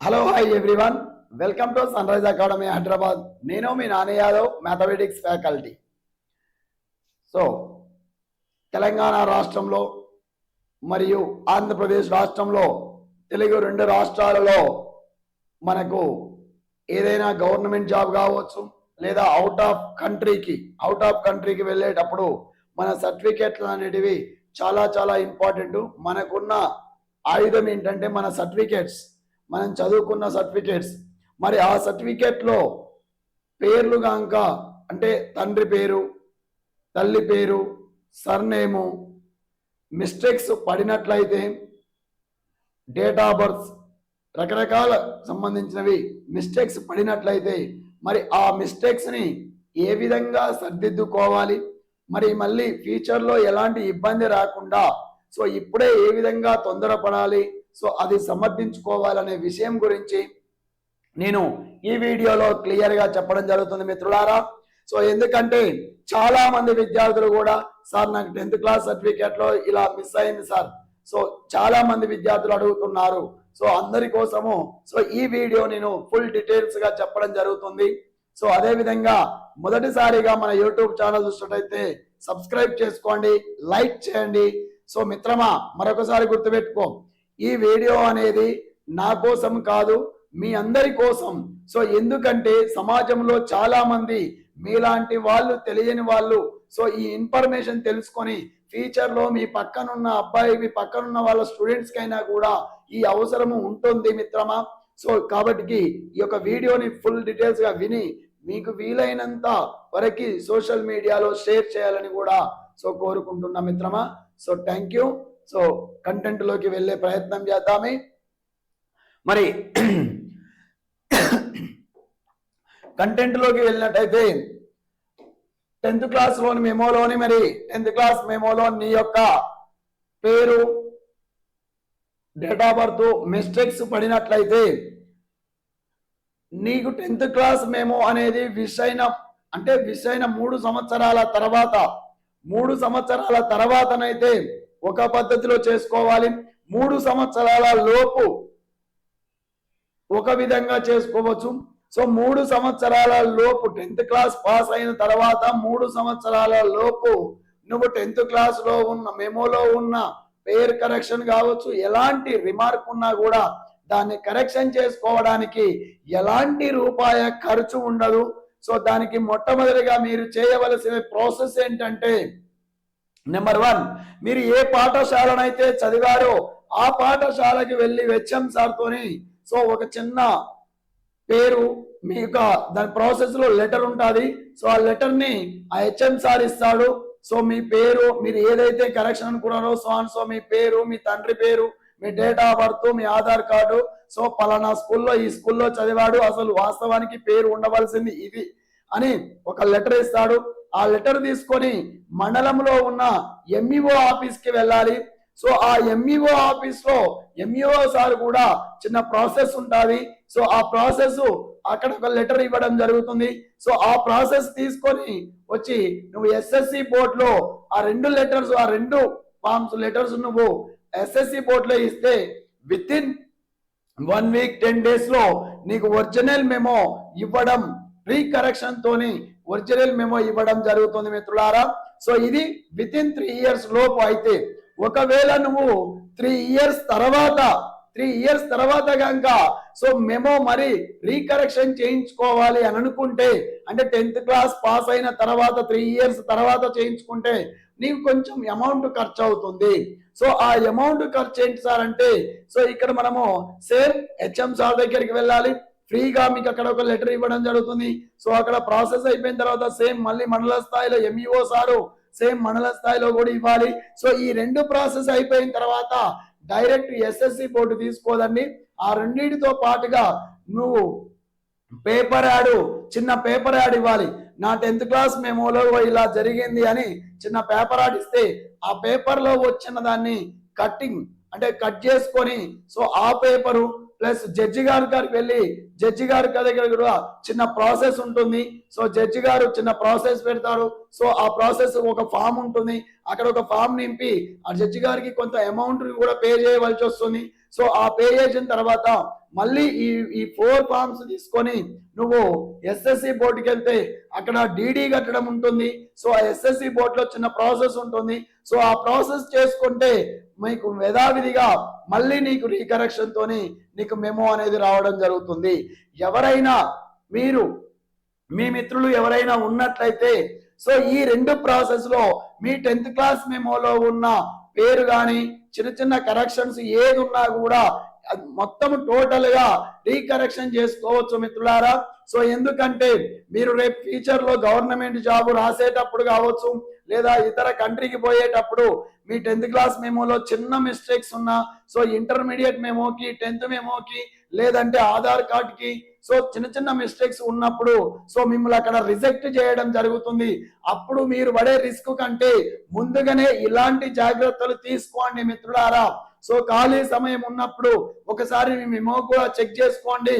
Hello hi everyone welcome to sunrise academy Hyderabad నేను మీ Nani Yadav mathematics faculty so Telangana రాష్ట్రంలో మరియు ఆంధ్రప్రదేశ్ రాష్ట్రంలో తెలుగు రెండు రాష్ట్రాలలో మనకు ఏదైనా గవర్నమెంట్ జాబ్ కావచ్చు లేదా అవుట్ ఆఫ్ కంట్రీకి అవుట్ ఆఫ్ కంట్రీకి వెళ్ళేటప్పుడు మన సర్టిఫికేట్లు అనేటివి చాలా చాలా ఇంపార్టెంట్ మనకున్న ఆయుధం ఏంటంటే మన సర్టిఫికేట్స్ మనం చదువుకున్న సర్టిఫికేట్స్. మరి ఆ సర్టిఫికేట్లో పేర్లు కాక అంటే తండ్రి పేరు తల్లి పేరు సర్నేము మిస్టేక్స్ పడినట్లయితే డేట్ ఆఫ్ బర్త్ రకరకాల సంబంధించినవి మిస్టేక్స్ పడినట్లయితే మరి ఆ మిస్టేక్స్ని ఏ విధంగా సర్దిద్దుకోవాలి? మరి మళ్ళీ ఫ్యూచర్లో ఎలాంటి ఇబ్బంది రాకుండా సో ఇప్పుడే ఏ విధంగా తొందరపడాలి? సో అది సమర్థించుకోవాలనే విషయం గురించి నేను ఈ వీడియోలో క్లియర్గా చెప్పడం జరుగుతుంది మిత్రులారా. సో ఎందుకంటే చాలా మంది విద్యార్థులు కూడా సార్ నాకు టెన్త్ క్లాస్ సర్టిఫికేట్లో ఇలా మిస్ అయింది సార్. సో చాలా మంది విద్యార్థులు అడుగుతున్నారు. సో అందరి కోసము సో ఈ వీడియో నేను ఫుల్ డీటెయిల్స్గా చెప్పడం జరుగుతుంది. సో అదే విధంగా మొదటిసారిగా మన యూట్యూబ్ ఛానల్ చూసినట్టయితే సబ్స్క్రైబ్ చేసుకోండి లైక్ చేయండి. సో మిత్రమా మరొకసారి గుర్తుపెట్టుకో ఈ వీడియో అనేది నా కోసం కాదు మీ అందరి కోసం. సో ఎందుకంటే సమాజంలో చాలా మంది మీలాంటి వాళ్ళు తెలియని వాళ్ళు సో ఈ ఇన్ఫర్మేషన్ తెలుసుకొని ఫ్యూచర్లో మీ పక్కనున్న అబ్బాయి మీ పక్కనున్న వాళ్ళ స్టూడెంట్స్ కైనా కూడా ఈ అవసరము ఉంటుంది మిత్రమా? సో కాబట్టి ఈ యొక్క వీడియోని ఫుల్ డీటెయిల్స్గా విని మీకు వీలైనంత వరకు సోషల్ మీడియాలో షేర్ చేయాలని కూడా సో కోరుకుంటున్నా మిత్రమా? So thank you. సో కంటెంట్లోకి వెళ్ళే ప్రయత్నం చేద్దామే. మరి కంటెంట్లోకి వెళ్ళినట్టయితే టెన్త్ క్లాస్లోని మెమోలోని మరి టెన్త్ క్లాస్ మెమోలో నీ యొక్క పేరు డేట్ ఆఫ్ బర్త్ మిస్టేక్స్ పడినట్లయితే నీకు టెన్త్ క్లాస్ మెమో అనేది విషైన అంటే విషైన మూడు సంవత్సరాల తర్వాత మూడు సంవత్సరాల తర్వాతనైతే ఒక పద్ధతిలో చేసుకోవాలి. మూడు సంవత్సరాల లోపు ఒక విధంగా చేసుకోవచ్చు. సో మూడు సంవత్సరాల లోపు టెన్త్ క్లాస్ పాస్ అయిన తర్వాత మూడు సంవత్సరాల లోపు నువ్వు టెన్త్ క్లాస్లో ఉన్న మెమోలో ఉన్న పేర్ కరెక్షన్ కావచ్చు ఎలాంటి రిమార్క్ ఉన్నా కూడా దాన్ని కరెక్షన్ చేసుకోవడానికి ఎలాంటి రూపాయ ఖర్చు ఉండదు. సో దానికి మొట్టమొదటిగా మీరు చేయవలసిన ప్రాసెస్ ఏంటంటే నెంబర్ వన్ మీరు ఏ పాఠశాలనైతే చదివారో ఆ పాఠశాలకి వెళ్ళి హెచ్ఎం సార్తోని సో ఒక చిన్న పేరు మీ యొక్క దాని ప్రాసెస్లో లెటర్ ఉంటుంది. సో ఆ లెటర్ని ఆ హెచ్ఎం సార్ ఇస్తాడు. సో మీ పేరు మీరు ఏదైతే కరెక్షన్ అనుకున్నారో సో అండ్ సో మీ పేరు మీ తండ్రి పేరు మీ డేట్ ఆఫ్ బర్త్ మీ ఆధార్ కార్డు సో పలానా స్కూల్లో ఈ స్కూల్లో చదివాడు అసలు వాస్తవానికి పేరు ఉండవలసింది ఇది అని ఒక లెటర్ ఇస్తాడు. ఆ లెటర్ తీసుకొని మండలంలో ఉన్న ఎంఈఓ ఆఫీస్కి వెళ్ళాలి. సో ఆ ఎంఈఓ ఆఫీస్లో ఎంఈఓ సార్ కూడా చిన్న ప్రాసెస్ ఉంటుంది. సో ఆ ప్రాసెస్ అక్కడ ఒక లెటర్ ఇవ్వడం జరుగుతుంది. సో ఆ ప్రాసెస్ తీసుకొని వచ్చి నువ్వు ఎస్ఎస్సి బోర్డులో ఆ రెండు లెటర్స్ ఆ రెండు ఫామ్స్ లెటర్స్ నువ్వు ఎస్ఎస్సి బోర్డులో ఇస్తే with in one week ten డేస్లో నీకు ఒరిజినల్ మెమో ఇవ్వడం ప్రీ కరెక్షన్ తోని ఒరిజినల్ మెమో ఇవ్వడం జరుగుతుంది మిత్రులారా. సో ఇది విత్ ఇన్ త్రీ ఇయర్స్ లోపు అయితే ఒకవేళ నువ్వు త్రీ ఇయర్స్ తర్వాత త్రీ ఇయర్స్ తర్వాత కనుక సో మెమో మరి రీకరెక్షన్ చేయించుకోవాలి అని అనుకుంటే అంటే టెన్త్ క్లాస్ పాస్ అయిన తర్వాత త్రీ ఇయర్స్ తర్వాత చేయించుకుంటే నీకు కొంచెం అమౌంట్ ఖర్చు అవుతుంది. సో ఆ అమౌంట్ ఖర్చు ఏంటి సార్ అంటే సో ఇక్కడ మనము సేమ్ హెచ్ఎం సార్ దగ్గరికి వెళ్ళాలి. ఫ్రీగా మీకు అక్కడ ఒక లెటర్ ఇవ్వడం జరుగుతుంది. సో అక్కడ ప్రాసెస్ అయిపోయిన తర్వాత సేమ్ మళ్ళీ మండల స్థాయిలో ఎంఈఓ సారు సేమ్ మండల స్థాయిలో కూడా ఇవ్వాలి. సో ఈ రెండు ప్రాసెస్ అయిపోయిన తర్వాత డైరెక్ట్ ఎస్ఎస్సి బోర్డు తీసుకోదండి. ఆ రెండింటితో పాటుగా నువ్వు పేపర్ యాడ్ చిన్న పేపర్ యాడ్ ఇవ్వాలి. నా టెన్త్ క్లాస్ మెమోలో ఇలా జరిగింది అని చిన్న పేపర్ యాడ్ ఇస్తే ఆ పేపర్లో వచ్చిన దాన్ని కట్టింగ్ అంటే కట్ చేసుకొని సో ఆ పేపరు ప్లస్ జడ్జి గారి గారికి వెళ్ళి జడ్జి గారి దగ్గర కూడా చిన్న ప్రాసెస్ ఉంటుంది. సో జడ్జి గారు చిన్న ప్రాసెస్ పెడతారు. సో ఆ ప్రాసెస్ ఒక ఫామ్ ఉంటుంది. అక్కడ ఒక ఫామ్ నింపి ఆ జడ్జి గారికి కొంత అమౌంట్ కూడా పే చేయవలసి వస్తుంది. సో ఆ పే చేసిన తర్వాత మళ్ళీ ఈ ఈ ఫోర్ ఫార్మ్స్ తీసుకొని నువ్వు ఎస్ఎస్సి బోర్డుకి వెళ్తే అక్కడ డీడీ కట్టడం ఉంటుంది. సో ఆ ఎస్ఎస్సి బోర్డులో చిన్న ప్రాసెస్ ఉంటుంది. సో ఆ ప్రాసెస్ చేసుకుంటే మీకు యథావిధిగా మళ్ళీ నీకు రీకరెక్షన్తో నీకు మెమో అనేది రావడం జరుగుతుంది. ఎవరైనా మీరు మీ మిత్రులు ఎవరైనా ఉన్నట్లయితే సో ఈ రెండు ప్రాసెస్లో మీ టెన్త్ క్లాస్ మెమోలో ఉన్న పేరు కానీ చిన్న చిన్న కరెక్షన్స్ ఏది ఉన్నా కూడా మొత్తం టోటల్గా రీకరెక్షన్ చేసుకోవచ్చు మిత్రులారా. సో ఎందుకంటే మీరు రేపు ఫ్యూచర్లో గవర్నమెంట్ జాబ్ రాసేటప్పుడు కావచ్చు లేదా ఇతర కంట్రీకి పోయేటప్పుడు మీ టెన్త్ క్లాస్ మెమోలో చిన్న మిస్టేక్స్ ఉన్నా సో ఇంటర్మీడియట్ మెమోకి టెన్త్ మెమోకి లేదంటే ఆధార్ కార్డ్కి సో చిన్న చిన్న మిస్టేక్స్ ఉన్నప్పుడు సో మిమ్మల్ని అక్కడ రిజెక్ట్ చేయడం జరుగుతుంది. అప్పుడు మీరు పడే రిస్క్ కంటే ముందుగానే ఇలాంటి జాగ్రత్తలు తీసుకోండి మిత్రులారా. సో ఖాళీ సమయం ఉన్నప్పుడు ఒకసారి మీ మెమో కూడా చెక్ చేసుకోండి.